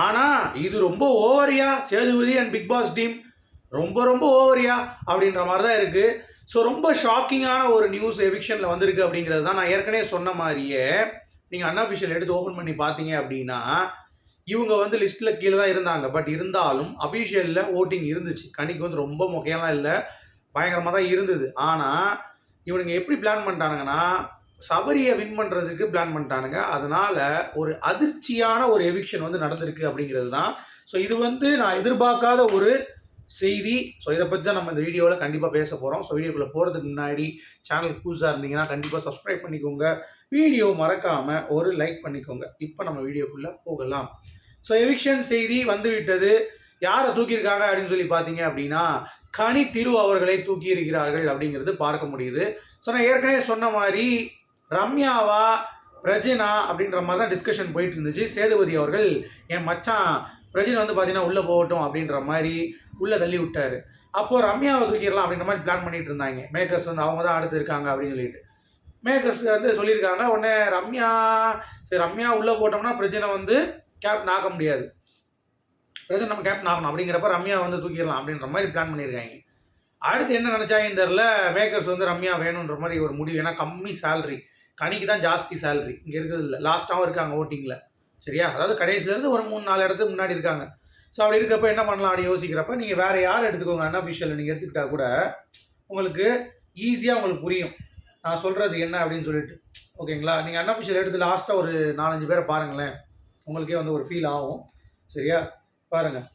ஆனால் இது ரொம்ப ஓவரியா Sethupathi and big boss team ரொம்ப ரொம்ப ஓவரியா அப்படின்ற மாதிரி தான் இருக்குது ஸோ ரொம்ப ஷாக்கிங்கான ஒரு நியூஸ் எவிக்ஷனில் வந்திருக்கு அப்படிங்கிறது தான் நான் ஏற்கனவே சொன்ன மாதிரியே நீங்கள் அன்அஃபிஷியல் எடுத்து ஓப்பன் பண்ணி பார்த்தீங்க அப்படின்னா இவங்க வந்து லிஸ்ட்டில் கீழே தான் இருந்தாங்க. பட் இருந்தாலும் அஃபிஷியலில் ஓட்டிங் இருந்துச்சு. கணிக்கு வந்து ரொம்ப முக்கியம்லாம் இல்லை. பயங்கரமாக தான் இருந்தது. ஆனால் இவனுங்க எப்படி பிளான் பண்ணிட்டானுங்கன்னா சபரியை வின் பண்ணுறதுக்கு பிளான் பண்ணிட்டானுங்க. அதனால் ஒரு அதிர்ச்சியான ஒரு எவிக்ஷன் வந்து நடந்திருக்கு அப்படிங்கிறது தான். ஸோ இது வந்து நான் எதிர்பார்க்காத ஒரு செய்தி. ஸோ இதை பற்றி தான் நம்ம இந்த வீடியோவில் கண்டிப்பாக பேச போகிறோம் ஸோ வீடியோக்குள்ளே போகிறதுக்கு முன்னாடி சேனலுக்கு புதுசாக இருந்தீங்கன்னா கண்டிப்பாக சப்ஸ்கிரைப் பண்ணிக்கோங்க. வீடியோ மறக்காமல் ஒரு லைக் பண்ணிக்கோங்க. இப்போ நம்ம வீடியோக்குள்ளே போகலாம். ஸோ எவிக்ஷன் செய்தி வந்துவிட்டது. யாரை தூக்கியிருக்காங்க அப்படின்னு சொல்லி பார்த்தீங்க அப்படின்னா கனி திரு அவர்களை தூக்கி இருக்கிறார்கள் அப்படிங்கிறது பார்க்க முடியுது. ஸோ நான் ஏற்கனவே சொன்ன மாதிரி ரம்யாவா பிரஜினா அப்படின்ற மாதிரி தான் டிஸ்கஷன் போயிட்டு இருந்துச்சு சேதுபதி அவர்கள் என் மச்சான் பிரஜின் வந்து பார்த்தீங்கன்னா உள்ளே போகட்டும் அப்படின்ற மாதிரி உள்ளே தள்ளி விட்டார். அப்போது ரம்யாவை தூக்கிடலாம் அப்படின்ற மாதிரி பிளான் பண்ணிட்டு இருந்தாங்க. மேக்கர்ஸ் வந்து அவங்க தான் அடுத்து இருக்காங்க அப்படின்னு சொல்லிட்டு. மேக்கர்ஸ் வந்து சொல்லியிருக்காங்க உடனே ரம்யா சரி ரம்யா உள்ளே போட்டோம்னா பிரஜனை வந்து கேப்டன் ஆக முடியாது. பிரஜனை நம்ம கேப்டன் ஆகணும். அப்படிங்கிறப்ப ரம்யா வந்து தூக்கிடலாம் அப்படின்ற மாதிரி பிளான் பண்ணியிருக்காங்க. அடுத்து என்ன நினச்சாங்கன்னு தெரில மேக்கர்ஸ் வந்து ரம்யா வேணுன்ற மாதிரி ஒரு முடிவு. ஏன்னா கம்மி சேலரி கனிக்கு தான் ஜாஸ்தி சேலரி இங்கே இருக்கிறது இல்லை. லாஸ்ட்டாகவும் இருக்காங்க ஓட்டிங்கில் சரியா? அதாவது கடைசியிலேருந்து ஒரு மூணு நாலு இடத்துக்கு முன்னாடி இருக்காங்க. ஸோ அப்படி இருக்கப்போ என்ன பண்ணலாம் அப்படி யோசிக்கிறப்ப நீங்கள் வேறு யார் எடுத்துக்கோங்க? அன்அஃபிஷியல் நீங்கள் எடுத்துக்கிட்டா கூட உங்களுக்கு ஈஸியாக உங்களுக்கு புரியும். நான் சொல்கிறது என்ன அப்படின்னு சொல்லிட்டு. ஓகேங்களா நீங்கள் அன்அஃபிஷியல் எடுத்து லாஸ்ட்டாக ஒரு நாலஞ்சு பேரை பாருங்களேன். உங்களுக்கே வந்து ஒரு ஃபீல் ஆகும். சரியா? பாருங்கள்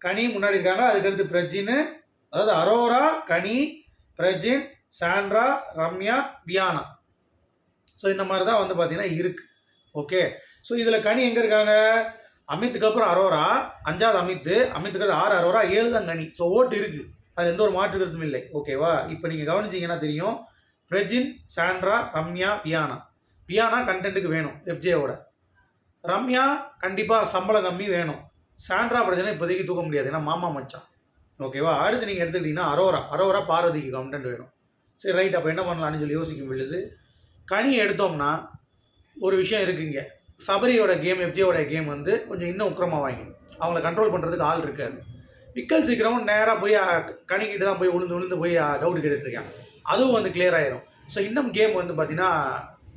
கனி முன்னாடி இருக்காங்க. அதுக்கடுத்து பிரஜின்னு அதாவது அரோரா கனி பிரஜின் சாண்ட்ரா ரம்யா வியானா. ஸோ இந்த மாதிரி தான் வந்து பார்த்தீங்கன்னா இருக்குது ஓகே ஸோ இதில் கனி எங்கே இருக்காங்க? அமித்துக்கு அப்புறம் அரோரா அஞ்சாவது அமித்து அமித்துக்கு ஆறு அரோரா ஏழு தான் கனி. ஸோ ஓட்டு இருக்குது அது எந்த ஒரு மாற்று கருத்தும் இல்லை. ஓகேவா இப்போ நீங்கள் கவனிச்சிங்கன்னா தெரியும். பிரஜின் சாண்ட்ரா ரம்யா வியானா வியானா கண்டென்ட்டுக்கு வேணும் எஃப்ஜேவோட ரம்யா கண்டிப்பாக சம்பளம் கம்மி வேணும். சாண்ட்ரா பிரச்சனை இப்போதைக்கு தூக்க முடியாது. ஏன்னா மாமா மச்சான். ஓகேவா அடுத்து நீங்கள் எடுத்துக்கிட்டிங்கன்னா அரோரா. அரோரா பார்வதிக்கு கண்டென்ட் வேணும். சரி ரைட் அப்போ என்ன பண்ணலாம்னு சொல்லி யோசிக்கும் பொழுது கனி எடுத்தோம்னா ஒரு விஷயம் இருக்குங்க. சபரியோட கேம் எஃப்ஜியோட கேம் வந்து கொஞ்சம் இன்னும் உக்கிரமாக வாங்கி அவங்கள கண்ட்ரோல் பண்ணுறதுக்கு ஆள் இருக்காது. விக்கல் சீக்கிரமும் நேராக போய் கணிக்கிட்டு தான் போய் விழுந்து உளுந்து போய் டவுட் கேட்டுட்ருக்கேன் அதுவும் வந்து கிளியர் ஆயிரும். ஸோ இன்னும் கேம் வந்து பார்த்தீங்கன்னா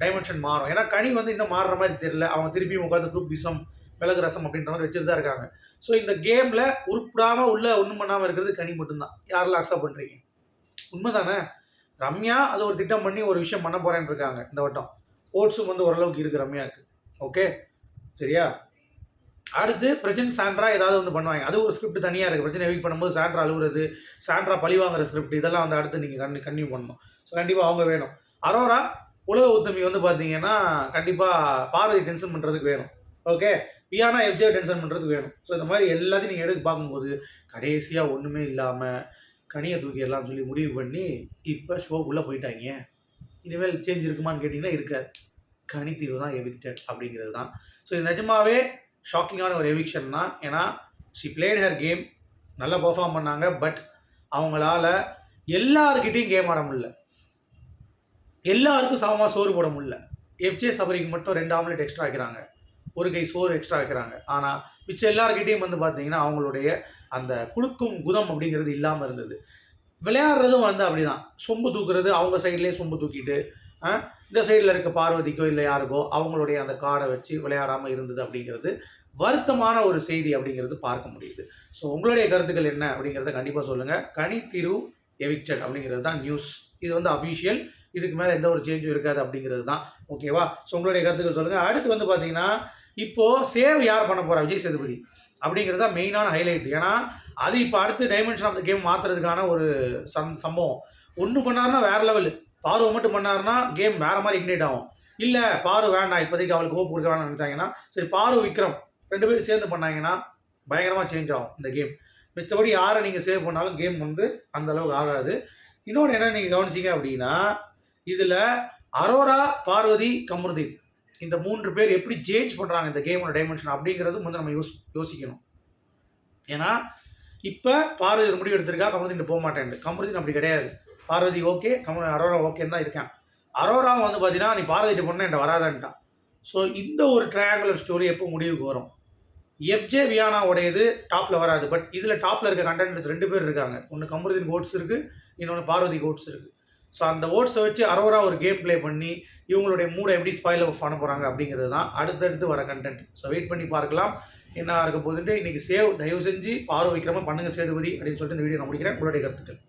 டைமென்ஷன் மாறும். ஏன்னா கனி வந்து இன்னும் மாறுற மாதிரி தெரியல. அவங்க திருப்பியும் உட்காந்து குரூப் விஷம் மிளகு ரசம் அப்படின்ற மாதிரி வச்சுட்டு தான் இருக்காங்க. ஸோ இந்த கேமில் உருப்பிடாமல் உள்ள ஒன்றும் பண்ணாமல் இருக்கிறது கனி மட்டும்தான். யாரெல்லாம் அக்செப்ட் பண்ணுறீங்க உண்மைதானே? ரம்யா அது ஒரு திட்டம் பண்ணி ஒரு விஷயம் பண்ண போகிறேன்னு இருக்காங்க இந்த வட்டம். ஓட்ஸும் வந்து ஓரளவுக்கு இருக்குது ரம்யாவுக்கு ஓகே சரியா? அடுத்து பிரஜன் சாண்ட்ரா ஏதாவது வந்து பண்ணுவாங்க. அது ஒரு ஸ்கிரிப்ட் தனியாக இருக்குது பிரச்சனை எவிக் பண்ணும்போது சாண்ட்ரா அழுகுறது சாண்ட்ரா பழி வாங்குற ஸ்கிரிப்ட் இதெல்லாம் வந்து அடுத்து நீங்கள் கண்ணு கன்டினியூ பண்ணணும். ஸோ கண்டிப்பாக அவங்க வேணும். அரோரா உலக உத்தமி வந்து பார்த்தீங்கன்னா கண்டிப்பாக பார்வதி டென்ஷன் பண்ணுறதுக்கு வேணும். ஓகே பியானா எஃப்ஜே டென்ஷன் பண்ணுறதுக்கு வேணும். ஸோ இந்த மாதிரி எல்லாத்தையும் நீங்கள் எடுத்து பார்க்கும்போது கடைசியாக ஒன்றுமே இல்லாமல் கனியை தூக்கிடலாம்னு சொல்லி முடிவு பண்ணி இப்போ ஷோக்குள்ளே போயிட்டாங்க இனிமேல் சேஞ்ச் இருக்குமான்னு கேட்டிங்கன்னா இருக்காது. கனி தீர்வு தான் எவிக்டட் அப்படிங்கிறது தான். ஸோ இது நிஜமாவே ஷாக்கிங்கான ஒரு எவிக்ஷன் தான். ஏன்னா ஷி பிளேட் ஹர் கேம் நல்லா பெர்ஃபார்ம் பண்ணாங்க. பட் அவங்களால எல்லாருக்கிட்டையும் கேம் ஆட முடியல. எல்லாருக்கும் சமமாக சோறு போட முடியல. எஃப்ஜே சபரிக்கு மட்டும் ரெண்டு ஆம்லெட் எக்ஸ்ட்ரா வைக்கிறாங்க. ஒரு கை சோறு எக்ஸ்ட்ரா வைக்கிறாங்க. ஆனால் மிச்சம் எல்லாருக்கிட்டையும் வந்து பார்த்தீங்கன்னா அவங்களுடைய அந்த குலுக்கும் குதம் அப்படிங்கிறது இல்லாமல் இருந்தது. விளையாடுறதும் வந்து அப்படிதான். சொம்பு தூக்குறது அவங்க சைட்லேயே சொம்பு தூக்கிட்டு இந்த சைடில் இருக்க பார்வதிக்கோ இல்லை யாருக்கோ அவங்களுடைய அந்த காடை வச்சு விளையாடாமல் இருந்தது அப்படிங்கிறது வருத்தமான ஒரு செய்தி அப்படிங்கிறது பார்க்க முடியுது. ஸோ உங்களுடைய கருத்துக்கள் என்ன அப்படிங்கிறத கண்டிப்பாக சொல்லுங்கள் கனி திரு எவிக்டட் அப்படிங்கிறது தான் நியூஸ் இது வந்து அஃபீஷியல் இதுக்கு மேலே எந்த ஒரு சேஞ்சும் இருக்காது அப்படிங்கிறது தான். ஓகேவா ஸோ உங்களுடைய கருத்துக்கள் சொல்லுங்கள் அடுத்து வந்து பார்த்தீங்கன்னா இப்போது சேவ் யார் பண்ண போகிறா விஜய் சேதுபதி. அப்படிங்கிறது தான் மெயினான ஹைலைட் ஏன்னா அது இப்போ அடுத்து டைமென்ஷன் ஆஃப் த கேம் மாற்றுறதுக்கான ஒரு சம் சம்பவம். ஒன்று பண்ணாருன்னா வேறு லெவலு பார்வை மட்டும் பண்ணார்னா கேம் வேறு மாதிரி இக்னேட் ஆகும். இல்லை பாரு வேண்டாம். இப்போதைக்கு அவளுக்கு ஹோப் கொடுக்க வேணாம்னு நினச்சாங்கன்னா சரி பாரு விக்ரம் ரெண்டு பேரும் சேர்ந்து பண்ணாங்கன்னா பயங்கரமாக சேஞ்ச் ஆகும் இந்த கேம் மிச்சபடி யாரை நீங்கள் சேவ் பண்ணாலும் கேம் வந்து அந்த அளவுக்கு ஆகாது. இன்னொன்று என்ன நீங்கள் கவனிச்சிங்க அப்படின்னா இதில் அரோரா பார்வதி கமருதீன் இந்த மூன்று பேர் எப்படி சேஞ்ச் பண்ணுறாங்க இந்த கேமோட டைமென்ஷன் அப்படிங்கிறது வந்து நம்ம யோசி யோசிக்கணும். ஏன்னா இப்போ பார்வதி ஒரு முடிவு எடுத்திருக்கா கமருதீன் போக மாட்டேன் கமருதீன் அப்படி கிடையாது. பார்வதி ஓகே கம அரோரா ஓகேன்னு தான் இருக்கேன். அரோரா வந்து பார்த்தீங்கன்னா நீ பார்வதிட்டு பொண்ணு என்கிட்ட வராதன்ட்டான். ஸோ இந்த ஒரு ட்ரையாங்குலர் ஸ்டோரி எப்போ முடிவுக்கு வரும்? எஃப்ஜே வியானாவுடையது டாப்பில் வராது. பட் இதில் டாப்பில் இருக்க கண்டென்டர்ஸ் ரெண்டு பேர் இருக்காங்க. ஒன்று கமருதீன் கோட்ஸ் இருக்குது இன்னொன்று பார்வதி கோட்ஸ் இருக்குது ஸோ அந்த ஓட்ஸை வச்சு அரோரா ஒரு கேம் ப்ளே பண்ணி இவங்களுடைய மூடை எப்படி ஸ்பாயில் பண்ண போகிறாங்க அப்படிங்கிறது தான் அடுத்தடுத்து வர கண்டென்ட் ஸோ வெயிட் பண்ணி பார்க்கலாம். என்ன இருக்க போகுதுன்ட்டு இன்றைக்கி சேவ் தயவு செஞ்சு பார்வை வைக்கிறமா பண்ணுங்கள் சேதுபதி அப்படின்னு சொல்லிட்டு இந்த வீடியோ நான் முடிக்கிறேன். உங்களுடைய கருத்துக்கள்.